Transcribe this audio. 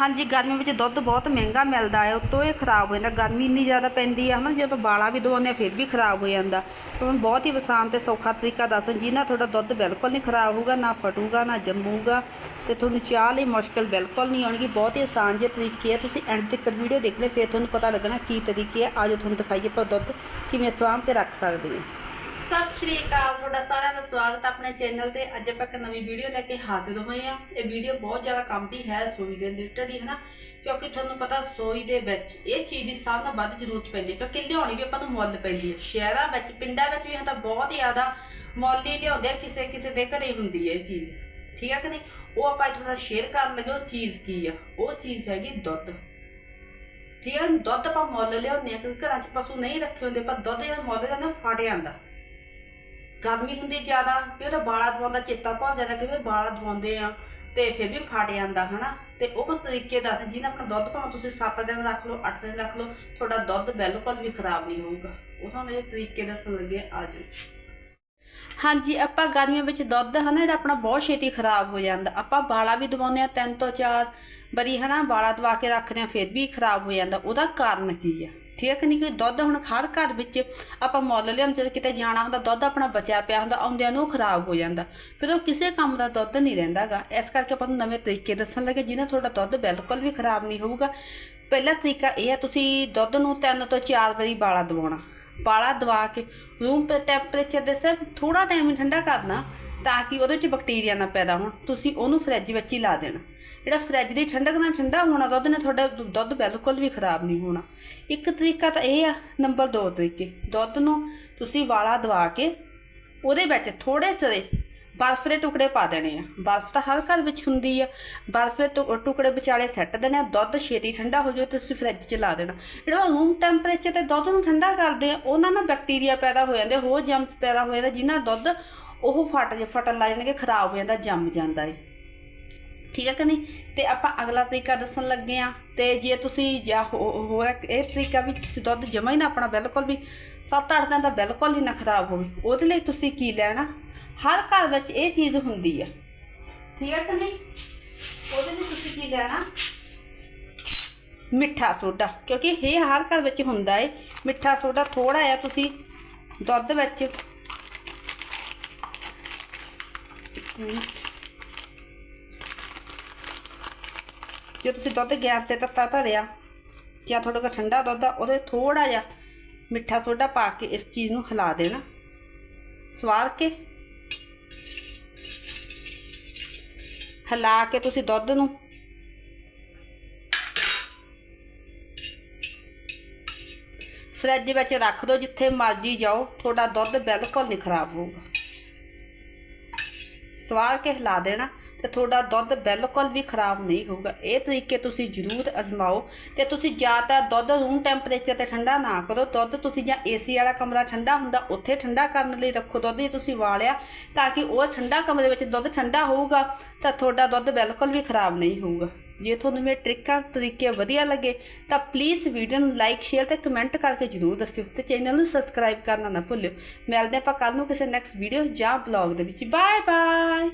ਹਾਂਜੀ ਗਰਮੀ ਵਿੱਚ ਦੁੱਧ ਬਹੁਤ ਮਹਿੰਗਾ ਮਿਲਦਾ ਹੈ, ਉਤੋਂ ਇਹ ਖਰਾਬ ਹੋ ਜਾਂਦਾ, ਗਰਮੀ ਇੰਨੀ ਜ਼ਿਆਦਾ ਪੈਂਦੀ ਹੈ ਹਨਾ, ਜੇ ਆਪਾਂ ਬਾਲਾ ਵੀ ਦਵਾਉਂਦੇ ਹਾਂ ਫਿਰ ਵੀ ਖਰਾਬ ਹੋ ਜਾਂਦਾ। ਤਾਂ ਬਹੁਤ ਹੀ ਆਸਾਨ ਤੇ ਸੌਖਾ ਤਰੀਕਾ ਦੱਸ ਜਿਹਦੇ ਨਾਲ ਤੁਹਾਡਾ ਦੁੱਧ ਬਿਲਕੁਲ ਨਹੀਂ ਖਰਾਬ ਹੋਊਗਾ, ਨਾ ਫਟੂਗਾ, ਨਾ ਜੰਮੂਗਾ, ਤੇ ਤੁਹਾਨੂੰ ਚਾਹ ਲਈ ਮੁਸ਼ਕਲ ਬਿਲਕੁਲ ਨਹੀਂ ਆਉਣਗੀ, ਬਹੁਤ ਹੀ ਆਸਾਨ ਜਿਹੇ ਤਰੀਕੇ ਆ, ਤੁਸੀਂ ਐਂਡ ਤੱਕ ਵੀਡੀਓ ਦੇਖ ਦੇਖਣੇ ਫਿਰ ਤੁਹਾਨੂੰ ਪਤਾ ਲੱਗਣਾ ਕੀ ਤਰੀਕੇ ਆ, ਆਜੋ ਤੁਹਾਨੂੰ ਦਿਖਾਈਏ ਆਪਾਂ ਦੁੱਧ ਕਿਵੇਂ ਸਾਂਭ ਕੇ ਰੱਖ ਸਕਦੇ ਹਾਂ। ਸਤਿ ਸ਼੍ਰੀ ਅਕਾਲ, ਤੁਹਾਡਾ ਸਾਰਿਆਂ ਦਾ ਸਵਾਗਤ ਹੈ ਆਪਣੇ ਚੈਨਲ ਤੇ। ਅੱਜ ਆਪਾਂ ਇੱਕ ਨਵੀਂ ਵੀਡੀਓ ਲੈ ਕੇ ਹਾਜ਼ਰ ਹੋਏ ਆ ਇਹ ਵੀਡੀਓ ਬਹੁਤ ਜ਼ਿਆਦਾ ਕੰਮ ਦੀ ਹੈ, ਸੋਈ ਦੇ ਰਿਲੇਟਡ ਹੀ ਹੈ ਕਿਉਂਕਿ ਤੁਹਾਨੂੰ ਪਤਾ ਸੋਈ ਦੇ ਵਿੱਚ ਇਹ ਚੀਜ਼ ਦੀ ਸਭ ਤੋਂ ਵੱਧ ਜ਼ਰੂਰਤ ਪੈਂਦੀ ਹੈ, ਕਿਉਂਕਿ ਲਿਆਉਣੀ ਵੀ ਆਪਾਂ ਨੂੰ ਮੁੱਲ ਪੈਂਦੀ ਹੈ। ਸ਼ਹਿਰਾਂ ਵਿੱਚ, ਪਿੰਡਾਂ ਵਿੱਚ ਵੀ ਹਾਂ ਬਹੁਤ ਜ਼ਿਆਦਾ ਮੁੱਲ ਹੀ ਲਿਆਉਂਦੇ ਆ, ਕਿਸੇ ਕਿਸੇ ਦੇ ਘਰੇ ਹੁੰਦੀ ਹੈ ਇਹ ਚੀਜ਼। ਠੀਕ ਹੈ ਕਿ ਨਹੀਂ? ਉਹ ਆਪਾਂ ਤੁਹਾਡਾ ਸ਼ੇਅਰ ਕਰਨ ਲੱਗੇ, ਉਹ ਚੀਜ਼ ਕੀ ਆ? ਉਹ ਚੀਜ਼ ਹੈਗੀ ਦੁੱਧ। ਠੀਕ ਹੈ ਦੁੱਧ ਆਪਾਂ ਮੁੱਲ ਲਿਆਉਂਦੇ ਆ ਕਿਉਂਕਿ ਘਰਾਂ 'ਚ ਪਸ਼ੂ ਨਹੀਂ ਰੱਖੇ ਹੁੰਦੇ, ਪਰ ਦੁੱਧ ਜਿਹੜਾ ਮੁੱਲ ਜਾਂਦਾ ਫਟ ਜਾਂਦਾ ਗਰਮੀ ਹੁੰਦੀ ਜ਼ਿਆਦਾ ਤੇ ਉਹਦਾ ਬਾਲਾ ਦਵਾਉਣ ਚੇਤਾ ਭੁੱਲ ਜਾਂਦਾ ਕਿ ਵੀ ਬਾਲਾ ਦਵਾਉਂਦੇ ਆ ਤੇ ਫਿਰ ਵੀ ਫਟ ਜਾਂਦਾ, ਹਨਾ? ਤੇ ਉਹ ਤਰੀਕੇ ਦੱਸ ਜਿਹਨਾਂ ਆਪਣਾ ਦੁੱਧ ਭਾਵੇਂ ਤੁਸੀਂ 7 ਦਿਨ ਰੱਖ ਲਓ 8 ਦਿਨ ਰੱਖ ਲਓ, ਤੁਹਾਡਾ ਦੁੱਧ ਬਿਲਕੁਲ ਵੀ ਖਰਾਬ ਨਹੀਂ ਹੋਊਗਾ। ਉਹਨਾਂ ਦੇ ਤਰੀਕੇ ਦੱਸਣ ਲੱਗੇ ਆਜੋ ਹਾਂਜੀ, ਆਪਾਂ ਗਰਮੀਆਂ ਵਿੱਚ ਦੁੱਧ, ਹਨਾ, ਜਿਹੜਾ ਆਪਣਾ ਬਹੁਤ ਛੇਤੀ ਖਰਾਬ ਹੋ ਜਾਂਦਾ। ਆਪਾਂ ਬਾਲਾ ਵੀ ਦਵਾਉਂਦੇ ਆ ਤਿੰਨ ਤੋਂ ਚਾਰ ਵਾਰੀ, ਹਨਾ ਬਾਲਾ ਦਵਾ ਕੇ ਰੱਖਦੇ ਆ ਫਿਰ ਵੀ ਖਰਾਬ ਹੋ ਜਾਂਦਾ। ਉਹਦਾ ਕਾਰਨ ਕੀ ਆ? ਠੀਕ ਹੈ ਕਿ ਨਹੀਂ? ਕਿ ਦੁੱਧ ਹੁਣ ਹਰ ਘਰ ਵਿੱਚ ਆਪਾਂ ਮੁੱਲ ਲਿਆਉਂਦੇ ਜਦੋਂ ਕਿਤੇ ਜਾਣਾ ਹੁੰਦਾ, ਦੁੱਧ ਆਪਣਾ ਬਚਿਆ ਪਿਆ ਹੁੰਦਾ, ਆਉਂਦਿਆਂ ਨੂੰ ਉਹ ਖਰਾਬ ਹੋ ਜਾਂਦਾ। ਫਿਰ ਉਹ ਕਿਸੇ ਕੰਮ ਦਾ ਦੁੱਧ ਨਹੀਂ ਰਹਿੰਦਾਗਾ। ਇਸ ਕਰਕੇ ਆਪਾਂ ਨੂੰ ਨਵੇਂ ਤਰੀਕੇ ਦੱਸਣ ਲੱਗੇ ਜਿਹਨਾਂ ਤੁਹਾਡਾ ਦੁੱਧ ਬਿਲਕੁਲ ਵੀ ਖਰਾਬ ਨਹੀਂ ਹੋਊਗਾ। ਪਹਿਲਾ ਤਰੀਕਾ ਇਹ ਹੈ, ਤੁਸੀਂ ਦੁੱਧ ਨੂੰ ਤਿੰਨ ਤੋਂ ਚਾਰ ਵਾਰੀ ਬਾਲਾ ਦਵਾਉਣਾ। ਬਾਲਾ ਦਵਾ ਕੇ ਰੂਮ ਟੈਂਪਰੇਚਰ ਦੇ ਸਿਰਫ ਥੋੜਾ ਟਾਈਮ ਠੰਡਾ ਕਰਨਾ। ਤਾਂ ਕਿ ਉਹਦੇ ਵਿੱਚ ਬੈਕਟੀਰੀਆ ਨਾ ਪੈਦਾ ਹੋਣ। ਤੁਸੀਂ ਉਹਨੂੰ ਫ੍ਰਿਜ ਵਿੱਚ ਹੀ ਲਾ ਦੇਣਾ। ਜਿਹੜਾ ਫ੍ਰਿਜ ਦੀ ਠੰਡਕ ਨਾਲ ਠੰਡਾ ਹੋਣਾ ਦੁੱਧ ਨੇ ਤੁਹਾਡਾ ਦੁੱਧ ਬਿਲਕੁਲ ਵੀ ਖਰਾਬ ਨਹੀਂ ਹੋਣਾ। ਇੱਕ ਤਰੀਕਾ ਤਾਂ ਇਹ ਆ ਨੰਬਰ 2 ਤਰੀਕੇ। ਦੁੱਧ ਨੂੰ ਤੁਸੀਂ ਵਾਲਾ ਦਵਾ ਕੇ ਉਹਦੇ ਵਿੱਚ ਥੋੜੇ ਸਰੇ ਬਰਫ਼ ਦੇ ਟੁਕੜੇ ਪਾ ਦੇਣੇ ਆ। ਬਰਫ਼ ਤਾਂ ਹਰ ਘਰ ਵਿੱਚ ਹੁੰਦੀ ਆ। ਬਰਫ਼ ਦੇ ਟੁ- ਟੁਕੜੇ ਵਿਚਾਲੇ ਸੱਟ ਦੇਣੇ ਆ। ਦੁੱਧ ਛੇਤੀ ਠੰਡਾ ਹੋ ਜਾਵੇ ਤੇ ਤੁਸੀਂ ਫ੍ਰਿਜ 'ਚ ਲਾ ਦੇਣਾ। ਜਿਹੜਾ ਰੂਮ ਟੈਂਪਰੇਚਰ ਤੇ ਦੁੱਧ ਨੂੰ ਠੰਡਾ ਕਰਦੇ ਆ, ਉਹਨਾਂ ਨਾਲ ਬੈਕਟੀਰੀਆ ਪੈਦਾ ਹੋ ਜਾਂਦੇ ਹੋਰ ਜੰਮ ਪੈਦਾ ਹੋ ਜਾਂਦੇ ਜਿਨ੍ਹਾਂ ਨਾਲ ਦੁੱਧ ਉਹ ਫਟ ਜ, ਫਟਣ ਲੱਗ ਜਾਣਗੇ, ਖਰਾਬ ਹੋ ਜਾਂਦਾ, ਜੰਮ ਜਾਂਦਾ ਏ। ਠੀਕ ਹੈ ਕਿ ਨਹੀਂ? ਤੇ ਆਪਾਂ ਅਗਲਾ ਤਰੀਕਾ ਦੱਸਣ ਲੱਗੇ ਆ। ਤੇ ਜੇ ਤੁਸੀਂ ਜਾਂ ਹੋ- ਹੋਰ ਇੱਕ ਇਹ ਤਰੀਕਾ ਵੀ ਤੁਸੀਂ ਦੁੱਧ ਜਮਾ ਹੀ ਨਾ ਆਪਣਾ ਬਿਲਕੁਲ ਵੀ 7-8 ਦਿਨ ਦਾ ਬਿਲਕੁਲ ਹੀ ਨਾ ਖਰਾਬ ਹੋਵੇ। ਉਹਦੇ ਲਈ ਤੁਸੀਂ ਕੀ ਲੈਣਾ? ਹਰ ਘਰ ਵਿੱਚ ਇਹ ਚੀਜ਼ ਹੁੰਦੀ ਆ। ਠੀਕ ਹੈ ਕਿ ਨਹੀਂ? ਉਹਦੇ ਲਈ ਤੁਸੀਂ ਕੀ ਲੈਣਾ? ਮਿੱਠਾ ਸੋਡਾ, ਕਿਉਂਕਿ ਇਹ ਹਰ ਘਰ ਵਿੱਚ ਹੁੰਦਾ ਏ। ਮਿੱਠਾ ਸੋਡਾ ਥੋੜਾ ਆ, ਤੁਸੀਂ ਦੁੱਧ ਵਿੱਚ ਜੇ ਤੁਸੀਂ ਦੁੱਧ ਗੈਸ ਤੇ ਤੱਤਾ ਧਰਿਆ, ਜਾਂ ਤੁਹਾਡੇ ਕੋਲ ਠੰਡਾ ਦੁੱਧ ਆ, ਉਹਦੇ ਥੋੜਾ ਜਿਹਾ ਮਿੱਠਾ ਸੋਡਾ ਪਾ ਕੇ ਇਸ ਚੀਜ਼ ਨੂੰ ਹਿਲਾ ਦੇਣਾ। ਸਵਾਰ ਕੇ ਹਿਲਾ ਕੇ ਤੁਸੀਂ ਦੁੱਧ ਨੂੰ। ਫਰਿੱਜ ਵਿੱਚ ਰੱਖ ਦਿਓ, ਜਿੱਥੇ ਮਰਜ਼ੀ ਜਾਓ, ਤੁਹਾਡਾ ਦੁੱਧ ਬਿਲਕੁਲ ਨਹੀਂ ਖਰਾਬ ਹੋਊਗਾ। ਸਵਾਰ ਕੇ ਹਿਲਾ ਦੇਣਾ। ਤੇ ਤੁਹਾਡਾ ਦੁੱਧ ਬਿਲਕੁਲ ਵੀ ਖਰਾਬ ਨਹੀਂ ਹੋਊਗਾ। ਇਹ ਤਰੀਕੇ ਤੁਸੀਂ ਜ਼ਰੂਰ ਅਜ਼ਮਾਓ ਤੇ ਤੁਸੀਂ ਜ਼ਿਆਦਾਤਰ ਦੁੱਧ ਰੂਮ ਟੈਂਪਰੇਚਰ ਤੇ ਠੰਡਾ ਨਾ ਕਰੋ। ਦੁੱਧ ਤੁਸੀਂ ਜਾਂ ਏਸੀ ਵਾਲਾ ਕਮਰਾ ਠੰਡਾ ਹੁੰਦਾ, ਉੱਥੇ ਠੰਡਾ ਕਰਨ ਲਈ ਰੱਖੋ। ਦੁੱਧ ਜੇ ਤੁਸੀਂ ਵਾਲਿਆ ਤਾਂ ਕਿ ਉਹ ਠੰਡਾ ਕਮਰੇ ਵਿੱਚ ਦੁੱਧ ਠੰਡਾ ਹੋਊਗਾ ਤਾਂ ਤੁਹਾਡਾ ਦੁੱਧ ਬਿਲਕੁਲ ਵੀ ਖਰਾਬ ਨਹੀਂ ਹੋਊਗਾ। ਜੇ ਤੁਹਾਨੂੰ ਮੇਰੇ ਟ੍ਰਿਕਾਂ, ਤਰੀਕੇ ਵਧੀਆ ਲੱਗੇ ਤਾਂ ਪਲੀਜ਼ ਵੀਡੀਓ ਨੂੰ ਲਾਈਕ ਸ਼ੇਅਰ ਤੇ ਕਮੈਂਟ ਕਰਕੇ ਜਰੂਰ ਦੱਸਿਓ ਤੇ ਚੈਨਲ ਨੂੰ ਸਬਸਕ੍ਰਾਈਬ ਕਰਨਾ ਨਾ ਭੁੱਲਿਓ। ਮਿਲਦੇ ਆਪਾਂ ਕੱਲ ਨੂੰ ਕਿਸੇ ਨੈਕਸਟ ਵੀਡੀਓ ਜਾਂ ਬਲੌਗ ਦੇ ਵਿੱਚ। Bye bye